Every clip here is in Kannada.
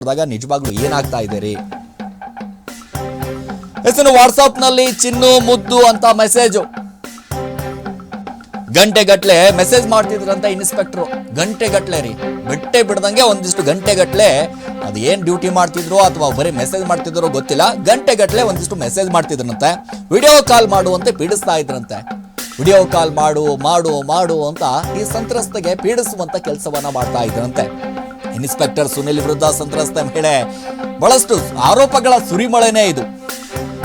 ನೋಡಿದಾಗ ನಿಜವಾಗ್ಲೂ ಏನಾಗ್ತಾ ಇದೆ ರೀ? ಹೆಸರು ವಾಟ್ಸಾಪ್ನಲ್ಲಿ ಚಿನ್ನು ಮುದ್ದು ಅಂತ ಮೆಸೇಜ್ ಗಂಟೆ ಗಟ್ಲೆ ಮೆಸೇಜ್ ಮಾಡ್ತಿದ್ರಂತ ಇನ್ಸ್ಪೆಕ್ಟರ್ ಗಂಟೆ ಗಟ್ಲೆ ರೀ. ಬಿಟ್ಟೆ ಬಿಡ್ದಂಗೆ ಒಂದಿಷ್ಟು ಗಂಟೆ ಗಟ್ಲೆ ಅದು ಏನ್ ಡ್ಯೂಟಿ ಮಾಡ್ತಿದ್ರು ಅಥವಾ ಬರೀ ಮೆಸೇಜ್ ಮಾಡ್ತಿದ್ರು ಗೊತ್ತಿಲ್ಲ. ಗಂಟೆ ಗಟ್ಲೆ ಒಂದಿಷ್ಟು ಮೆಸೇಜ್ ಮಾಡ್ತಿದ್ರಂತೆ. ವಿಡಿಯೋ ಕಾಲ್ ಮಾಡುವಂತೆ ಪೀಡಿಸ್ತಾ ಇದ್ರಂತೆ. ವಿಡಿಯೋ ಕಾಲ್ ಮಾಡು ಮಾಡು ಮಾಡು ಅಂತ ಈ ಸಂತ್ರಸ್ತೆಗೆ ಪೀಡಿಸುವಂತ ಕೆಲಸವನ್ನ ಮಾಡ್ತಾ ಇದ್ರಂತೆ. ಇನ್ಸ್ಪೆಕ್ಟರ್ ಸುನಿಲ್ ವಿರುದ್ಧ ಸಂತ್ರಸ್ತ ಮಹಿಳೆ ಬಹಳಷ್ಟು ಆರೋಪಗಳ ಸುರಿಮಳೆನೇ ಇದು.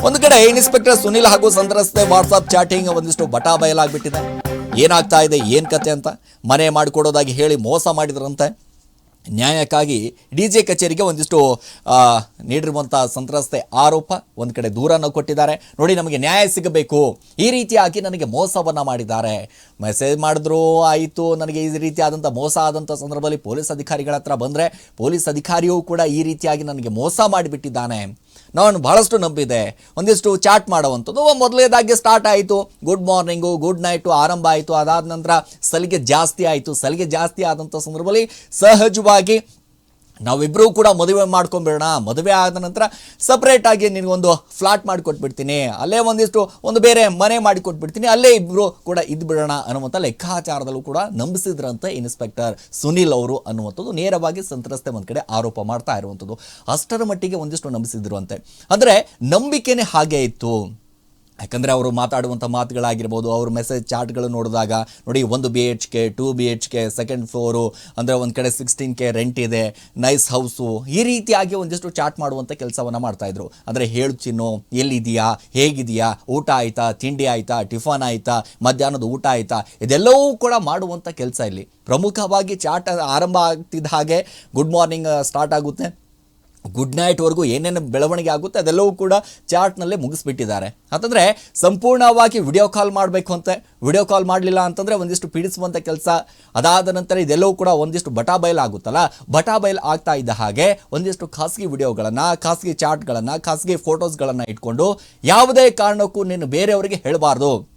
ಒಂದು ಕಡೆ ಇನ್ಸ್ಪೆಕ್ಟರ್ ಸುನಿಲ್ ಹಾಗೂ ಸಂತ್ರಸ್ತೆ ವಾಟ್ಸಾಪ್ ಚಾಟಿಂಗ್ ಒಂದಿಷ್ಟು ಬಟಾ ಬಯಲಾಗ್ಬಿಟ್ಟಿದೆ. ಏನಾಗ್ತಾ ಇದೆ, ಏನ್ ಕತೆ ಅಂತ? ಮನೆ ಮಾಡಿಕೊಡೋದಾಗಿ ಹೇಳಿ ಮೋಸ ಮಾಡಿದ್ರಂತೆ. ನ್ಯಾಯಕ್ಕಾಗಿ ಡಿ ಜೆ ಕಚೇರಿಗೆ ಒಂದಿಷ್ಟು ನೀಡಿರುವಂಥ ಸಂತ್ರಸ್ತೆ ಆರೋಪ ಒಂದು ಕಡೆ ದೂರನ್ನು ಕೊಟ್ಟಿದ್ದಾರೆ. ನೋಡಿ, ನಮಗೆ ನ್ಯಾಯ ಸಿಗಬೇಕು. ಈ ರೀತಿಯಾಗಿ ನನಗೆ ಮೋಸವನ್ನು ಮಾಡಿದ್ದಾರೆ. ಮೆಸೇಜ್ ಮಾಡಿದ್ರು ಆಯಿತು, ನನಗೆ ಈ ರೀತಿಯಾದಂಥ ಮೋಸ ಆದಂಥ ಸಂದರ್ಭದಲ್ಲಿ ಪೊಲೀಸ್ ಅಧಿಕಾರಿಗಳ ಹತ್ರ ಬಂದರೆ ಪೊಲೀಸ್ ಅಧಿಕಾರಿಯೂ ಕೂಡ ಈ ರೀತಿಯಾಗಿ ನನಗೆ ಮೋಸ ಮಾಡಿಬಿಟ್ಟಿದ್ದಾನೆ. ನಾನು ಬಹಳಷ್ಟು ನಂಬಿದೆ. ಒಂದಿಷ್ಟು ಚಾಟ್ ಮಾಡುವಂಥದ್ದು. ಮೊದಲನೇದಾಗಿ ಸ್ಟಾರ್ಟ್ ಆಯಿತು. ಗುಡ್ ಮಾರ್ನಿಂಗು ಗುಡ್ ನೈಟು ಆರಂಭ ಆಯಿತು. ಅದಾದ ನಂತರ ಸಲಿಗೆ ಜಾಸ್ತಿ ಆಯಿತು. ಸಲಿಗೆ ಜಾಸ್ತಿ ಆದಂಥ ಸಂದರ್ಭದಲ್ಲಿ ಸಹಜವಾಗಿ ನಾವಿಬ್ಬರೂ ಕೂಡ ಮದುವೆ ಮಾಡ್ಕೊಂಬಿಡೋಣ. ಮದುವೆ ಆದ ನಂತರ ಸಪ್ರೇಟಾಗಿ ನಿನಗೊಂದು ಫ್ಲಾಟ್ ಮಾಡಿಕೊಟ್ಬಿಡ್ತೀನಿ ಅಲ್ಲೇ ಒಂದಿಷ್ಟು ಒಂದು ಬೇರೆ ಮನೆ ಮಾಡಿಕೊಟ್ಬಿಡ್ತೀನಿ ಅಲ್ಲೇ ಇಬ್ಬರು ಕೂಡ ಇದ್ಬಿಡೋಣ ಅನ್ನುವಂಥ ಲೆಕ್ಕಾಚಾರದಲ್ಲೂ ಕೂಡ ನಂಬಿಸಿದ್ರಂತೆ ಇನ್ಸ್ಪೆಕ್ಟರ್ ಸುನಿಲ್ ಅವರು ಅನ್ನುವಂಥದ್ದು. ನೇರವಾಗಿ ಸಂತ್ರಸ್ತೆ ಒಂದು ಕಡೆ ಆರೋಪ ಮಾಡ್ತಾ ಇರುವಂಥದ್ದು. ಅಷ್ಟರ ಮಟ್ಟಿಗೆ ಒಂದಿಷ್ಟು ನಂಬಿಸಿದ್ರು ಅಂತೆ. ಅಂದರೆ ನಂಬಿಕೆನೇ ಹಾಗೆ ಇತ್ತು. ಯಾಕಂದರೆ ಅವರು ಮಾತಾಡುವಂಥ ಮಾತುಗಳಾಗಿರ್ಬೋದು, ಅವ್ರ ಮೆಸೇಜ್ ಚಾರ್ಟ್ಗಳು ನೋಡಿದಾಗ, ನೋಡಿ ಒಂದು B H K two B H K second floor ಅಂದರೆ ಒಂದು ಕಡೆ ಸಿಕ್ಸ್ಟೀನ್ ಕೆ ರೆಂಟ್ ಇದೆ ನೈಸ್ ಹೌಸು ಈ ರೀತಿಯಾಗಿ ಒಂದಿಷ್ಟು ಚಾಟ್ ಮಾಡುವಂಥ ಕೆಲಸವನ್ನು ಮಾಡ್ತಾಯಿದ್ರು ಅಂದರೆ ಹೇಳು ಚಿನ್ನು ಎಲ್ಲಿದೆಯಾ ಹೇಗಿದೆಯಾ ಊಟ ಆಯಿತಾ, ತಿಂಡಿ ಆಯಿತಾ, ಟಿಫನ್ ಆಯಿತಾ, ಮಧ್ಯಾಹ್ನದ ಊಟ ಆಯಿತಾ, ಇದೆಲ್ಲವೂ ಕೂಡ ಮಾಡುವಂಥ ಕೆಲಸ ಇಲ್ಲಿ. ಪ್ರಮುಖವಾಗಿ ಚಾಟ್ ಆರಂಭ ಆಗ್ತಿದ್ದ ಹಾಗೆ ಗುಡ್ ಮಾರ್ನಿಂಗ್ ಸ್ಟಾರ್ಟ್ ಆಗುತ್ತೆ. ಗುಡ್ ನೈಟ್ವರೆಗೂ ಏನೇನು ಬೆಳವಣಿಗೆ ಆಗುತ್ತೆ ಅದೆಲ್ಲವೂ ಕೂಡ ಚಾರ್ಟ್ನಲ್ಲೇ ಮುಗಿಸ್ಬಿಟ್ಟಿದ್ದಾರೆ. ಅಂತಂದರೆ ಸಂಪೂರ್ಣವಾಗಿ ವಿಡಿಯೋ ಕಾಲ್ ಮಾಡಬೇಕು ಅಂತೆ. ವಿಡಿಯೋ ಕಾಲ್ ಮಾಡಲಿಲ್ಲ ಅಂತಂದರೆ ಒಂದಿಷ್ಟು ಪೀಡಿಸುವಂಥ ಕೆಲಸ. ಅದಾದ ನಂತರ ಇದೆಲ್ಲವೂ ಕೂಡ ಒಂದಿಷ್ಟು ಬಟಾ ಆಗುತ್ತಲ್ಲ? ಬಟಾ ಆಗ್ತಾ ಇದ್ದ ಹಾಗೆ ಒಂದಿಷ್ಟು ಖಾಸಗಿ ವಿಡಿಯೋಗಳನ್ನು, ಖಾಸಗಿ ಚಾರ್ಟ್ಗಳನ್ನು, ಖಾಸಗಿ ಫೋಟೋಸ್ಗಳನ್ನು ಇಟ್ಕೊಂಡು ಯಾವುದೇ ಕಾರಣಕ್ಕೂ ನೀನು ಬೇರೆಯವರಿಗೆ ಹೇಳಬಾರ್ದು.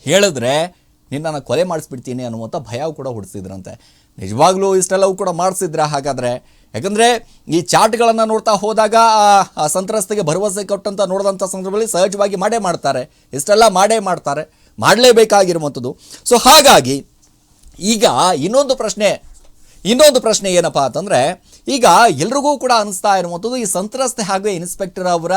ಹೇಳಿದ್ರೆ ನಿನ್ನನ್ನು ಕೊಲೆ ಮಾಡಿಸ್ಬಿಡ್ತೀನಿ ಅನ್ನುವಂಥ ಭಯ ಕೂಡ ಹುಟ್ಟಿಸಿದ್ರಂತೆ ನಿಜವಾಗ್ಲೂ ಇಷ್ಟೆಲ್ಲವೂ ಕೂಡ ಮಾಡಿಸಿದ್ರೆ ಹಾಗಾದರೆ? ಯಾಕಂದರೆ ಈ ಚಾಟ್ಗಳನ್ನು ನೋಡ್ತಾ ಹೋದಾಗ, ಆ- ಸಂತ್ರಸ್ತೆಗೆ ಭರವಸೆ ಕೊಟ್ಟಂತ ನೋಡಿದಂಥ ಸಂದರ್ಭದಲ್ಲಿ ಸಹಜವಾಗಿ ಮಾಡೇ ಮಾಡ್ತಾರೆ. ಇಷ್ಟೆಲ್ಲ ಮಾಡೇ ಮಾಡ್ತಾರೆ. ಮಾಡಲೇಬೇಕಾಗಿರುವಂಥದ್ದು. ಸೊ ಹಾಗಾಗಿ ಈಗ ಇನ್ನೊಂದು ಪ್ರಶ್ನೆ ಇನ್ನೊಂದು ಪ್ರಶ್ನೆ ಏನಪ್ಪ ಅಂತಂದರೆ, ಈಗ ಎಲ್ರಿಗೂ ಕೂಡ ಅನಿಸ್ತಾ ಇರುವಂಥದ್ದು ಈ ಸಂತ್ರಸ್ತೆ ಹಾಗೂ ಇನ್ಸ್ಪೆಕ್ಟರ್ ಅವರ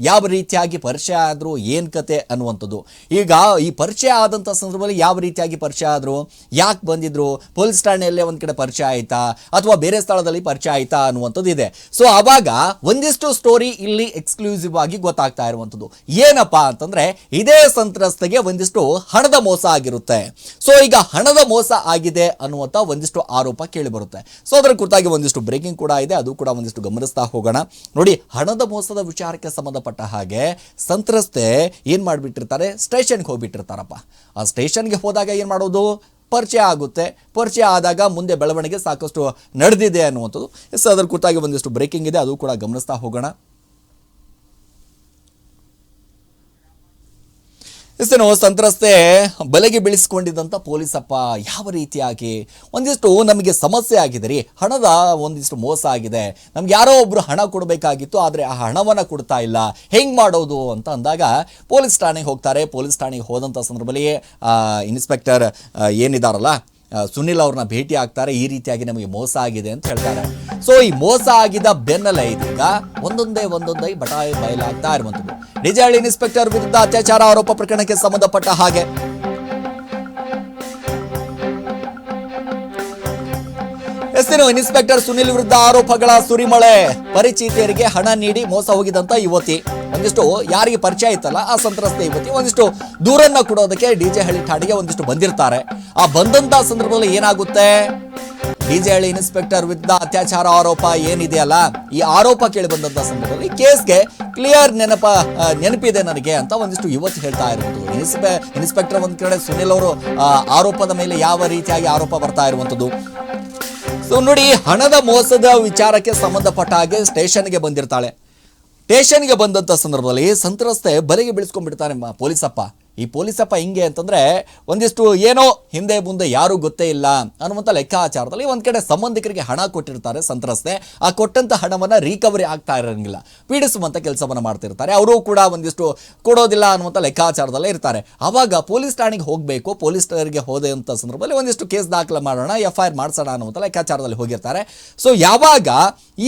ಯಾವ ರೀತಿಯಾಗಿ ಪರಿಚಯ ಆದರು ಏನು ಕತೆ ಅನ್ನುವಂಥದ್ದು. ಈಗ ಈ ಪರಿಚಯ ಆದಂಥ ಸಂದರ್ಭದಲ್ಲಿ ಯಾವ ರೀತಿಯಾಗಿ ಪರಿಚಯ ಆದರು? ಯಾಕೆ ಬಂದಿದ್ರು? ಪೊಲೀಸ್ ಠಾಣೆಯಲ್ಲೇ ಒಂದು ಕಡೆ ಪರಿಚಯ ಆಯಿತಾ? ಅಥವಾ ಬೇರೆ ಸ್ಥಳದಲ್ಲಿ ಪರಿಚಯ ಆಯಿತಾ ಅನ್ನುವಂಥದ್ದು ಇದೆ. ಸೊ, ಆವಾಗ ಒಂದಿಷ್ಟು ಸ್ಟೋರಿ ಇಲ್ಲಿ ಎಕ್ಸ್ಕ್ಲೂಸಿವ್ ಆಗಿ ಗೊತ್ತಾಗ್ತಾ ಇರುವಂಥದ್ದು. ಏನಪ್ಪ ಅಂತಂದ್ರೆ, ಇದೇ ಸಂತ್ರಸ್ತೆಗೆ ಒಂದಿಷ್ಟು ಹಣದ ಮೋಸ ಆಗಿರುತ್ತೆ. ಸೊ, ಈಗ ಹಣದ ಮೋಸ ಆಗಿದೆ ಅನ್ನುವಂಥ ಒಂದಿಷ್ಟು ಆರೋಪ ಕೇಳಿ ಬರುತ್ತೆ ಸೊ, ಅದರ ಕುರಿತಾಗಿ ಒಂದಿಷ್ಟು ಬ್ರೇಕಿಂಗ್ ಕೂಡ ಇದೆ. ಅದು ಕೂಡ ಒಂದಿಷ್ಟು ಗಮನಿಸ್ತಾ ಹೋಗೋಣ. ನೋಡಿ, ಹಣದ ಮೋಸದ ವಿಚಾರಕ್ಕೆ ಸಂಬಂಧಪಟ್ಟ ಹಾಗೆ ಸಂತ್ರಸ್ತೆ ಏನು ಮಾಡಿಬಿಟ್ಟಿರ್ತಾರೆ, ಸ್ಟೇಷನ್ಗೆ ಹೋಗ್ಬಿಟ್ಟಿರ್ತಾರಪ್ಪ. ಆ ಸ್ಟೇಷನ್ಗೆ ಹೋದಾಗ ಏನು ಮಾಡೋದು? ಪರಿಚಯ ಆಗುತ್ತೆ. ಪರಿಚಯ ಆದಾಗ ಮುಂದೆ ಬೆಳವಣಿಗೆ ಸಾಕಷ್ಟು ನಡೆದಿದೆ ಅನ್ನುವಂಥದ್ದು. ಎಸ್, ಅದರ ಕುರಿತಾಗಿ ಒಂದಿಷ್ಟು ಬ್ರೇಕಿಂಗ್ ಇದೆ. ಅದು ಕೂಡ ಗಮನಿಸ್ತಾ ಹೋಗೋಣ. ಎಸ್ತೇನೋ ಸಂತ್ರಸ್ತೆ ಬಲೆಗೆ ಬೆಳೆಸ್ಕೊಂಡಿದ್ದಂಥ ಪೊಲೀಸಪ್ಪ, ಯಾವ ರೀತಿಯಾಗಿ? ಒಂದಿಷ್ಟು ನಮಗೆ ಸಮಸ್ಯೆ ಆಗಿದೆ ರೀ ಹಣದ ಒಂದಿಷ್ಟು ಮೋಸ ಆಗಿದೆ. ನಮ್ಗೆ ಯಾರೋ ಒಬ್ರು ಹಣ ಕೊಡಬೇಕಾಗಿತ್ತು, ಆದರೆ ಆ ಹಣವನ್ನು ಕೊಡ್ತಾ ಇಲ್ಲ. ಹೆಂಗೆ ಮಾಡೋದು ಅಂತ ಅಂದಾಗ, ಪೊಲೀಸ್ ಠಾಣೆಗೆ ಹೋಗ್ತಾರೆ. ಪೊಲೀಸ್ ಠಾಣೆಗೆ ಹೋದಂಥ ಸಂದರ್ಭದಲ್ಲಿ ಇನ್ಸ್ಪೆಕ್ಟರ್ ಏನಿದಾರಲ್ಲ ಸುನಿಲ್ ಅವ್ರನ್ನ ಭೇಟಿ ಆಗ್ತಾರೆ. ಈ ರೀತಿಯಾಗಿ ನಮಗೆ ಮೋಸ ಆಗಿದೆ ಅಂತ ಹೇಳ್ತಾರೆ. ಸೊ ಈ ಮೋಸ ಆಗಿದ ಬೆನ್ನಲ್ಲೇ ಇದೀಗ ಒಂದೊಂದೇ ಒಂದೊಂದೇ ಬಟಾಯಿ ಬಯಲಾಗ್ತಾ ಇರುವಂಥದ್ದು ನಿಜಹಳ್ಳಿ ಇನ್ಸ್ಪೆಕ್ಟರ್ ವಿರುದ್ಧ ಅತ್ಯಾಚಾರ ಆರೋಪ ಪ್ರಕರಣಕ್ಕೆ ಸಂಬಂಧಪಟ್ಟ ಹಾಗೆ. ಎಸ್ತಿನ ಇನ್ಸ್ಪೆಕ್ಟರ್ ಸುನಿಲ್ ವಿರುದ್ಧ ಆರೋಪಗಳ ಸುರಿಮಳೆ. ಪರಿಚಿತಿಯರಿಗೆ ಹಣ ನೀಡಿ ಮೋಸ ಹೋಗಿದಂತ ಯುವತಿ. ಒಂದಿಷ್ಟು ಯಾರಿಗೆ ಪರಿಚಯ ಇತ್ತಲ್ಲ, ಆ ಸಂತ್ರಸ್ತ ಯುವತಿ. ಒಂದಿಷ್ಟು ದೂರನ್ನ ಕೊಡೋದಕ್ಕೆ ಡಿಜೆ ಹಳ್ಳಿ ಠಾಣೆಗೆ ಒಂದಿಷ್ಟು ಬಂದಿರ್ತಾರೆ. ಆ ಬಂದಂತ ಸಂದರ್ಭದಲ್ಲಿ ಏನಾಗುತ್ತೆ? ಡಿಜೆ ಹಳ್ಳಿ ಇನ್ಸ್ಪೆಕ್ಟರ್ ವಿರುದ್ಧ ಅತ್ಯಾಚಾರ ಆರೋಪ ಏನಿದೆಯಲ್ಲ, ಈ ಆರೋಪ ಕೇಳಿ ಬಂದಂತ ಸಂದರ್ಭದಲ್ಲಿ ಕೇಸ್ಗೆ ಕ್ಲಿಯರ್ ನೆನಪ ನೆನಪಿದೆ ನನಗೆ ಅಂತ ಒಂದಿಷ್ಟು ಯುವತಿ ಹೇಳ್ತಾ ಇರುವಂಥದ್ದು. ಇನ್ಸ್ಪೆ, ಇನ್ಸ್ಪೆಕ್ಟರ್ ಒಂದ್ ಕಡೆ ಸುನಿಲ್ ಅವರು ಆರೋಪದ ಮೇಲೆ ಯಾವ ರೀತಿಯಾಗಿ ಆರೋಪ ಬರ್ತಾ ಇರುವಂಥದ್ದು. ಸೊ ನೋಡಿ, ಹಣದ ಮೋಸದ ವಿಚಾರಕ್ಕೆ ಸಂಬಂಧಪಟ್ಟ ಹಾಗೆ ಸ್ಟೇಷನ್ಗೆ ಬಂದಿರ್ತಾಳೆ. ಸ್ಟೇಷನ್ಗೆ ಬಂದಂಥ ಸಂದರ್ಭದಲ್ಲಿ ಸಂತ್ರಸ್ತೆ ಬಲೆಗೆ ಬೀಳಿಸ್ಕೊಂಡ್ಬಿಡ್ತಾನೆ ಮ- ಪೊಲೀಸಪ್ಪ. ಈ ಪೊಲೀಸಪ್ಪ ಹಿಂಗೆ ಅಂತಂದರೆ ಒಂದಿಷ್ಟು ಏನೋ ಹಿಂದೆ ಮುಂದೆ ಯಾರೂ ಗೊತ್ತೇ ಇಲ್ಲ ಅನ್ನುವಂಥ ಲೆಕ್ಕಾಚಾರದಲ್ಲಿ ಒಂದು ಕಡೆ ಸಂಬಂಧಿಕರಿಗೆ ಹಣ ಕೊಟ್ಟಿರ್ತಾರೆ ಸಂತ್ರಸ್ತೆ. ಆ ಕೊಟ್ಟಂಥ ಹಣವನ್ನು ರಿಕವರಿ ಆಗ್ತಾ ಇರೋಂಗಿಲ್ಲ. ಪೀಡಿಸುವಂಥ ಕೆಲಸವನ್ನು ಮಾಡ್ತಿರ್ತಾರೆ. ಅವರು ಕೂಡ ಒಂದಿಷ್ಟು ಕೊಡೋದಿಲ್ಲ ಅನ್ನುವಂಥ ಲೆಕ್ಕಾಚಾರದಲ್ಲೇ ಇರ್ತಾರೆ. ಆವಾಗ ಪೊಲೀಸ್ ಠಾಣೆಗೆ ಹೋಗಬೇಕು, ಪೊಲೀಸ್ ಠಾಣೆಗೆ ಹೋದೆ ಅಂತ ಸಂದರ್ಭದಲ್ಲಿ ಒಂದಿಷ್ಟು ಕೇಸ್ ದಾಖಲೆ ಮಾಡೋಣ ಎಫ್ ಐ ಆರ್ ಮಾಡಿಸೋಣ ಅನ್ನುವಂಥ ಲೆಕ್ಕಾಚಾರದಲ್ಲಿ ಹೋಗಿರ್ತಾರೆ. ಸೊ ಯಾವಾಗ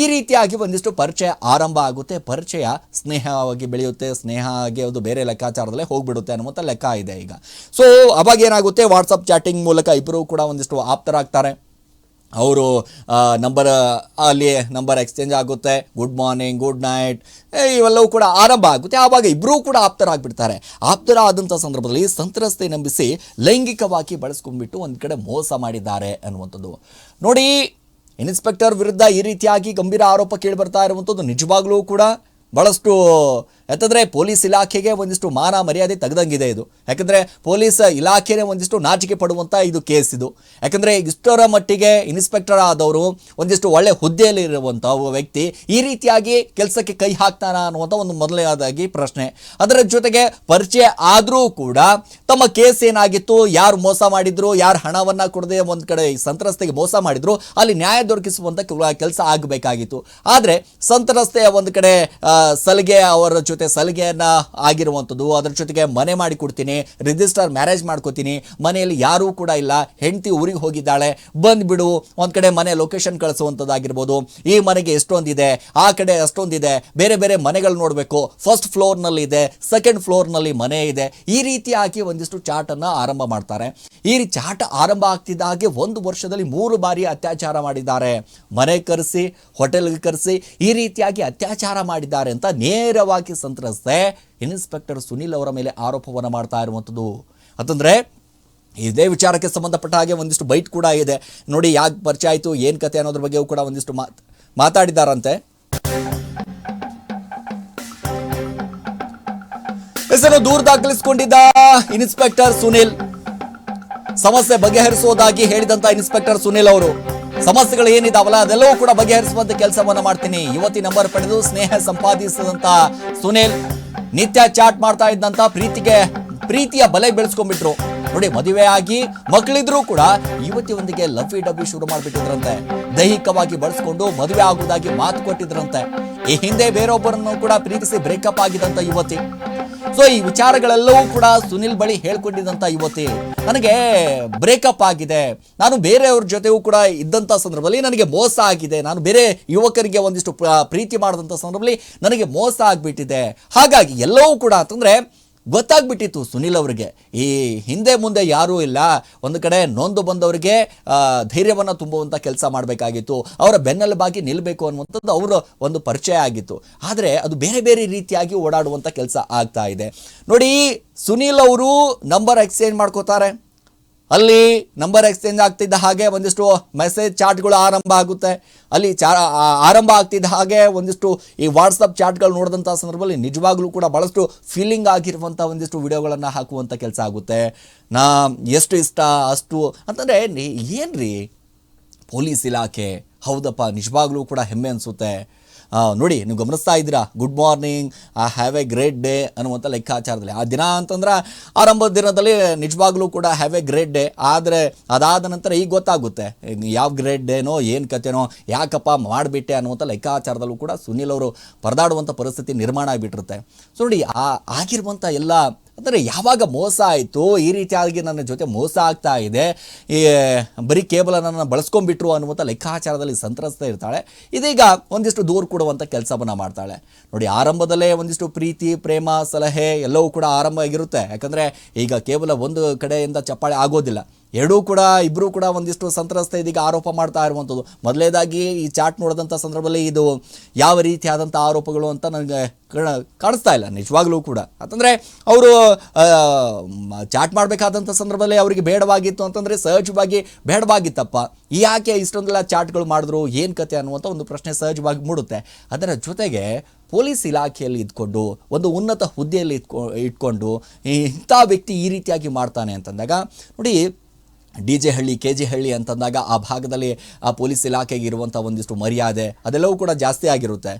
ಈ ರೀತಿಯಾಗಿ ಒಂದಿಷ್ಟು ಪರಿಚಯ ಆರಂಭ ಆಗುತ್ತೆ, ಪರಿಚಯ ಸ್ನೇಹವಾಗಿ ಬೆಳೆಯುತ್ತೆ, ಸ್ನೇಹ ಆಗಿ ಅದು ಬೇರೆ ಲೆಕ್ಕಾಚಾರದಲ್ಲೇ ಹೋಗ್ಬಿಡುತ್ತೆ ಅನ್ನುವಂಥ ಲೆಕ್ಕ ಇದೆ ಈಗ. ಸೊ ಅವಾಗ ಏನಾಗುತ್ತೆ ವಾಟ್ಸಪ್ ಚಾಟಿಂಗ್ ಮೂಲಕ ಇಬ್ಬರು ಕೂಡ ಒಂದಿಷ್ಟು ಆಪ್ತರಾಗ್ತಾರೆ. ಅವರು ನಂಬರ್ ಅಲ್ಲಿ ನಂಬರ್ ಎಕ್ಸ್ಚೇಂಜ್ ಆಗುತ್ತೆ. ಗುಡ್ ಮಾರ್ನಿಂಗ್ ಗುಡ್ ನೈಟ್ ಇವೆಲ್ಲವೂ ಕೂಡ ಆರಂಭ ಆಗುತ್ತೆ. ಆವಾಗ ಇಬ್ಬರೂ ಕೂಡ ಆಪ್ತರಾಗ್ಬಿಡ್ತಾರೆ. ಆಪ್ತರ ಆದಂಥ ಸಂದರ್ಭದಲ್ಲಿ ಸಂತ್ರಸ್ತೆ ನಂಬಿಸಿ ಲೈಂಗಿಕವಾಗಿ ಬಳಸ್ಕೊಂಡ್ಬಿಟ್ಟು ಒಂದು ಕಡೆ ಮೋಸ ಮಾಡಿದ್ದಾರೆ ಅನ್ನುವಂಥದ್ದು. ನೋಡಿ ಇನ್ಸ್ಪೆಕ್ಟರ್ ವಿರುದ್ಧ ಈ ರೀತಿಯಾಗಿ ಗಂಭೀರ ಆರೋಪ ಕೇಳಿ ಬರ್ತಾ ಇರುವಂಥದ್ದು ನಿಜವಾಗ್ಲೂ ಕೂಡ ಭಾಳಷ್ಟು ಯಾಕಂದರೆ ಪೊಲೀಸ್ ಇಲಾಖೆಗೆ ಒಂದಿಷ್ಟು ಮಾನ ಮರ್ಯಾದೆ ತೆಗೆದಂಗಿದೆ ಇದು. ಯಾಕಂದರೆ ಪೊಲೀಸ್ ಇಲಾಖೆನೇ ಒಂದಿಷ್ಟು ನಾಚಿಕೆ ಪಡುವಂಥ ಇದು ಕೇಸ್ ಇದು. ಯಾಕಂದರೆ ಇಷ್ಟರ ಮಟ್ಟಿಗೆ ಇನ್ಸ್ಪೆಕ್ಟರ್ ಆದವರು ಒಂದಿಷ್ಟು ಒಳ್ಳೆ ಹುದ್ದೆಯಲ್ಲಿ ಇರುವಂಥ ಒಬ್ಬ ವ್ಯಕ್ತಿ ಈ ರೀತಿಯಾಗಿ ಕೆಲಸಕ್ಕೆ ಕೈ ಹಾಕ್ತಾನ ಅನ್ನುವಂಥ ಒಂದು ಮೊದಲನೇದಾಗಿ ಪ್ರಶ್ನೆ. ಅದರ ಜೊತೆಗೆ ಪರಿಚಯ ಆದರೂ ಕೂಡ ತಮ್ಮ ಕೇಸ್ ಏನಾಗಿತ್ತು, ಯಾರು ಮೋಸ ಮಾಡಿದ್ರು, ಯಾರು ಹಣವನ್ನ ಕೊಡದೆ ಒಂದು ಕಡೆ ಸಂತ್ರಸ್ತೆಗೆ ಮೋಸ ಮಾಡಿದ್ರು, ಅಲ್ಲಿ ನ್ಯಾಯ ದೊರಕಿಸುವಂತ ಕೆಲಸ ಆಗಬೇಕಾಗಿತ್ತು. ಆದರೆ ಸಂತ್ರಸ್ತೆಯ ಒಂದು ಕಡೆ ಸಲಿಗೆ ಅವರ ಸಲಿಗೆಯನ್ನ ಆಗಿರುವಂಥದ್ದು, ಅದರ ಜೊತೆಗೆ ಮನೆ ಮಾಡಿ ಕೊಡ್ತೀನಿ ರಿಜಿಸ್ಟರ್ ಮ್ಯಾರೇಜ್ ಮಾಡ್ಕೋತೀನಿ, ಮನೆಯಲ್ಲಿ ಯಾರೂ ಕೂಡ ಇಲ್ಲ, ಹೆಂಡತಿ ಊರಿಗೆ ಹೋಗಿದ್ದಾಳೆ, ಬಂದ್ಬಿಡು, ಒಂದ್ ಕಡೆ ಮನೆ ಲೊಕೇಶನ್ ಕಳಿಸುವಂಥದ್ದಾಗಿರ್ಬೋದು. ಈ ಮನೆಗೆ ಎಷ್ಟೊಂದಿದೆ, ಆ ಕಡೆ ಅಷ್ಟೊಂದಿದೆ, ಬೇರೆ ಬೇರೆ ಮನೆಗಳು ನೋಡಬೇಕು. ಫಸ್ಟ್ ಫ್ಲೋರ್ನಲ್ಲಿ ಇದೆ ಸೆಕೆಂಡ್ ಫ್ಲೋರ್ನಲ್ಲಿ ಮನೆ ಇದೆ. ಈ ರೀತಿಯಾಗಿ ಒಂದಿಷ್ಟು ಚಾಟ್ ಅನ್ನ ಆರಂಭ ಮಾಡ್ತಾರೆ. ಈ ರೀತಿ ಚಾಟ್ ಆರಂಭ ಆಗ್ತಿದ್ದ ಹಾಗೆ ಒಂದು ವರ್ಷದಲ್ಲಿ ಮೂರು ಬಾರಿ ಅತ್ಯಾಚಾರ ಮಾಡಿದ್ದಾರೆ. ಮನೆ ಕರೆಸಿ ಹೋಟೆಲ್ಗೆ ಕರೆಸಿ, ಈ ರೀತಿಯಾಗಿ ಅತ್ಯಾಚಾರ ಮಾಡಿದ್ದಾರೆ ಅಂತ ನೇರವಾಗಿ ಸಂತ್ರಸ್ತೆ ಇನ್ಸ್ಪೆಕ್ಟರ್ ಸುನಿಲ್ ಅವರ ಮೇಲೆ ಆರೋಪವನ್ನು ಮಾಡ್ತಾ ಇರುವಂಥದ್ದು ಅಂತಂದರೆ, ಇದೇ ವಿಚಾರಕ್ಕೆ ಸಂಬಂಧಪಟ್ಟ ಹಾಗೆ ಒಂದಿಷ್ಟು ಬೈಟ್ ಕೂಡ ಇದೆ. ನೋಡಿ, ಯಾಕೆ ಪರಿಚಯ ಆಯಿತು, ಏನು ಕತೆ ಅನ್ನೋದ್ರ ಬಗ್ಗೆಯೂ ಕೂಡ ಒಂದಿಷ್ಟು ಮಾತು ಮಾತಾಡಿದಾರಂತೆ. ಹೆಸರು ದೂರ ದಾಖಲಿಸಿಕೊಂಡಿದ್ದ ಇನ್ಸ್ಪೆಕ್ಟರ್ ಸುನಿಲ್. ಸಮಸ್ಯೆ ಬಗೆಹರಿಸುವುದಾಗಿ ಹೇಳಿದಂತ ಇನ್ಸ್ಪೆಕ್ಟರ್ ಸುನಿಲ್ ಅವರು. ಸಮಸ್ಯೆಗಳು ಏನಿದಾವಲ್ಲ ಅದೆಲ್ಲವೂ ಕೂಡ ಬಗೆಹರಿಸುವಂತ ಕೆಲಸವನ್ನ ಮಾಡ್ತೀನಿ. ಯುವತಿ ನಂಬರ್ ಪಡೆದು ಸ್ನೇಹ ಸಂಪಾದಿಸಿದಂತ ಸುನಿಲ್ ನಿತ್ಯ ಚಾಟ್ ಮಾಡ್ತಾ ಇದ್ದಂತ ಪ್ರೀತಿಗೆ ಪ್ರೀತಿಯ ಬಲೆ ಬೆಳೆಸ್ಕೊಂಡ್ಬಿಟ್ರು. ನೋಡಿ, ಮದುವೆ ಆಗಿ ಮಕ್ಕಳಿದ್ರು ಕೂಡ ಯುವತಿಯೊಂದಿಗೆ ಲಫಿ ಡಬ್ಬಿ ಶುರು ಮಾಡಿಬಿಟ್ಟಿದ್ರಂತೆ. ದೈಹಿಕವಾಗಿ ಬಳಸ್ಕೊಂಡು ಮದುವೆ ಆಗುವುದಾಗಿ ಮಾತು ಕೊಟ್ಟಿದ್ರಂತೆ. ಈ ಹಿಂದೆ ಬೇರೊಬ್ಬರನ್ನು ಕೂಡ ಪ್ರೀತಿಸಿ ಬ್ರೇಕಪ್ ಆಗಿದಂತ ಯುವತಿ. ಸೊ ಈ ವಿಚಾರಗಳೆಲ್ಲವೂ ಕೂಡ ಸುನಿಲ್ ಬಳಿ ಹೇಳ್ಕೊಂಡಿದ್ದಂಥ ಯುವತಿ ನನಗೆ ಬ್ರೇಕಪ್ ಆಗಿದೆ. ನಾನು ಬೇರೆಯವ್ರ ಜೊತೆಗೂ ಕೂಡ ಇದ್ದಂಥ ಸಂದರ್ಭದಲ್ಲಿ ನನಗೆ ಮೋಸ ಆಗಿದೆ. ನಾನು ಬೇರೆ ಯುವಕರಿಗೆ ಒಂದಿಷ್ಟು ಪ್ರ- ಪ್ರೀತಿ ಮಾಡಿದಂಥ ಸಂದರ್ಭದಲ್ಲಿ ನನಗೆ ಮೋಸ ಆಗಿಬಿಟ್ಟಿದೆ. ಹಾಗಾಗಿ ಎಲ್ಲವೂ ಕೂಡ ಅಂತಂದ್ರೆ ಗೊತ್ತಾಗ್ಬಿಟ್ಟಿತ್ತು ಸುನಿಲ್ ಅವರಿಗೆ. ಈ ಹಿಂದೆ ಮುಂದೆ ಯಾರೂ ಇಲ್ಲ. ಒಂದು ಕಡೆ ನೊಂದು ಬಂದವರಿಗೆ ಧೈರ್ಯವನ್ನು ತುಂಬುವಂಥ ಕೆಲಸ ಮಾಡಬೇಕಾಗಿತ್ತು. ಅವರ ಬೆನ್ನೆಲುಬಾಗಿ ನಿಲ್ಲಬೇಕು ಅನ್ನುವಂಥದ್ದು ಅವರ ಒಂದು ಪರಿಚಯ ಆಗಿತ್ತು. ಆದರೆ ಅದು ಬೇರೆ ಬೇರೆ ರೀತಿಯಾಗಿ ಓಡಾಡುವಂಥ ಕೆಲಸ ಆಗ್ತಾ ಇದೆ. ನೋಡಿ, ಸುನಿಲ್ ಅವರು ನಂಬರ್ ಎಕ್ಸ್ಚೇಂಜ್ ಮಾಡ್ಕೋತಾರೆ. ಅಲ್ಲಿ ನಂಬರ್ ಎಕ್ಸ್ಚೇಂಜ್ ಆಗ್ತಿದ್ದ ಹಾಗೆ ಒಂದಿಷ್ಟು ಮೆಸೇಜ್ ಚಾಟ್ಗಳು ಆರಂಭ ಆಗುತ್ತೆ. ಅಲ್ಲಿ ಚಾ ಆರಂಭ ಆಗ್ತಿದ್ದ ಹಾಗೆ ಒಂದಿಷ್ಟು ಈ ವಾಟ್ಸಪ್ ಚಾಟ್ಗಳು ನೋಡಿದಂಥ ಸಂದರ್ಭದಲ್ಲಿ ನಿಜವಾಗ್ಲೂ ಕೂಡ ಭಾಳಷ್ಟು ಫೀಲಿಂಗ್ ಆಗಿರುವಂಥ ಒಂದಿಷ್ಟು ವಿಡಿಯೋಗಳನ್ನು ಹಾಕುವಂಥ ಕೆಲಸ ಆಗುತ್ತೆ. ನಾ, ಎಷ್ಟು ಇಷ್ಟ, ಅಷ್ಟು ಅಂತಂದರೆ ಏನ್ರಿ? ಪೊಲೀಸ್ ಇಲಾಖೆ, ಹೌದಪ್ಪ, ನಿಜವಾಗ್ಲೂ ಕೂಡ ಹೆಮ್ಮೆ ಅನಿಸುತ್ತೆ. ನೋಡಿ, ನೀವು ಗಮನಿಸ್ತಾ ಇದ್ದೀರಾ? Good morning I have a great day ಅನ್ನುವಂಥ ಲೆಕ್ಕಾಚಾರದಲ್ಲಿ. ಆ ದಿನ ಅಂತಂದ್ರೆ ಆರಂಭದ ದಿನದಲ್ಲಿ ನಿಜವಾಗ್ಲೂ ಕೂಡ ಹ್ಯಾವ್ ಎ ಗ್ರೇಟ್ ಡೇ ಆದರೆ ಅದಾದ ನಂತರ ಈಗ ಗೊತ್ತಾಗುತ್ತೆ. ಯಾವ ಗ್ರೇಟ್ ಡೇನೋ ಏನು ಕತೆನೋ ಯಾಕಪ್ಪ ಮಾಡಿಬಿಟ್ಟೆ ಅನ್ನುವಂಥ ಲೆಕ್ಕಾಚಾರದಲ್ಲೂ ಕೂಡ ಸುನಿಲ್ ಅವರು ಪರದಾಡುವಂಥ ಪರಿಸ್ಥಿತಿ ನಿರ್ಮಾಣ ಆಗಿಬಿಟ್ಟಿರುತ್ತೆ. ಸೊ ನೋಡಿ, ಆ ಆಗಿರುವಂಥ ಎಲ್ಲ, ಅಂದರೆ ಯಾವಾಗ ಮೋಸ ಆಯಿತು ಈ ರೀತಿಯಾಗಿ ನನ್ನ ಜೊತೆ ಮೋಸ ಆಗ್ತಾ ಇದೆ, ಈ, ಬರೀ ಕೇವಲ ನನ್ನನ್ನು ಬಳಸ್ಕೊಂಡ್ಬಿಟ್ರು ಅನ್ನುವಂಥ ಲೆಕ್ಕಾಚಾರದಲ್ಲಿ ಸಂತ್ರಸ್ತ ಇರ್ತಾಳೆ. ಇದೀಗ ಒಂದಿಷ್ಟು ದೂರ ಕೊಡುವಂಥ ಕೆಲಸವನ್ನು ಮಾಡ್ತಾಳೆ. ನೋಡಿ, ಆರಂಭದಲ್ಲೇ ಒಂದಿಷ್ಟು ಪ್ರೀತಿ, ಪ್ರೇಮ, ಸಲಹೆ ಎಲ್ಲವೂ ಕೂಡ ಆರಂಭ ಆಗಿರುತ್ತೆ. ಯಾಕಂದರೆ ಈಗ ಕೇವಲ ಒಂದು ಕಡೆಯಿಂದ ಚಪ್ಪಾಳೆ ಆಗೋದಿಲ್ಲ. ಎರಡೂ ಕೂಡ ಇಬ್ಬರೂ ಕೂಡ ಒಂದಿಷ್ಟು ಸಂತ್ರಸ್ತ ಇದೀಗ ಆರೋಪ ಮಾಡ್ತಾ ಇರುವಂಥದ್ದು. ಮೊದಲನೇದಾಗಿ ಈ ಚಾಟ್ ನೋಡಿದಂಥ ಸಂದರ್ಭದಲ್ಲಿ ಇದು ಯಾವ ರೀತಿಯಾದಂಥ ಆರೋಪಗಳು ಅಂತ ನನಗೆ ಕಾಣ- ಕಾಣಿಸ್ತಾ ಇಲ್ಲ, ನಿಜವಾಗ್ಲೂ ಕೂಡ. ಅಂತಂದರೆ ಅವರು ಚಾಟ್ ಮಾಡಬೇಕಾದಂಥ ಸಂದರ್ಭದಲ್ಲಿ ಅವರಿಗೆ ಬೇಡವಾಗಿತ್ತು ಅಂತಂದರೆ ಸಹಜವಾಗಿ ಬೇಡವಾಗಿತ್ತಪ್ಪ. ಯಾಕೆ ಇಷ್ಟೊಂದೆಲ್ಲ ಚಾಟ್ಗಳು ಮಾಡಿದ್ರು, ಏನು ಕತೆ ಅನ್ನುವಂಥ ಒಂದು ಪ್ರಶ್ನೆ ಸಹಜವಾಗಿ ಮೂಡುತ್ತೆ. ಅದರ ಜೊತೆಗೆ ಪೊಲೀಸ್ ಇಲಾಖೆಯಲ್ಲಿ ಇದ್ಕೊಂಡು, ಒಂದು ಉನ್ನತ ಹುದ್ದೆಯಲ್ಲಿ ಇಟ್ಕೊ ಇಟ್ಕೊಂಡು, ಇಂಥ ವ್ಯಕ್ತಿ ಈ ರೀತಿಯಾಗಿ ಮಾಡ್ತಾನೆ ಅಂತಂದಾಗ, ನೋಡಿ D J Halli, K G Halli ಅಂತಂದಾಗ ಆ ಭಾಗದಲ್ಲಿ ಆ ಪೊಲೀಸ್ ಇಲಾಖೆಗೆ ಇರುವಂಥ ಒಂದಿಷ್ಟು ಮರ್ಯಾದೆ ಅದೆಲ್ಲವೂ ಕೂಡ ಜಾಸ್ತಿ ಆಗಿರುತ್ತೆ.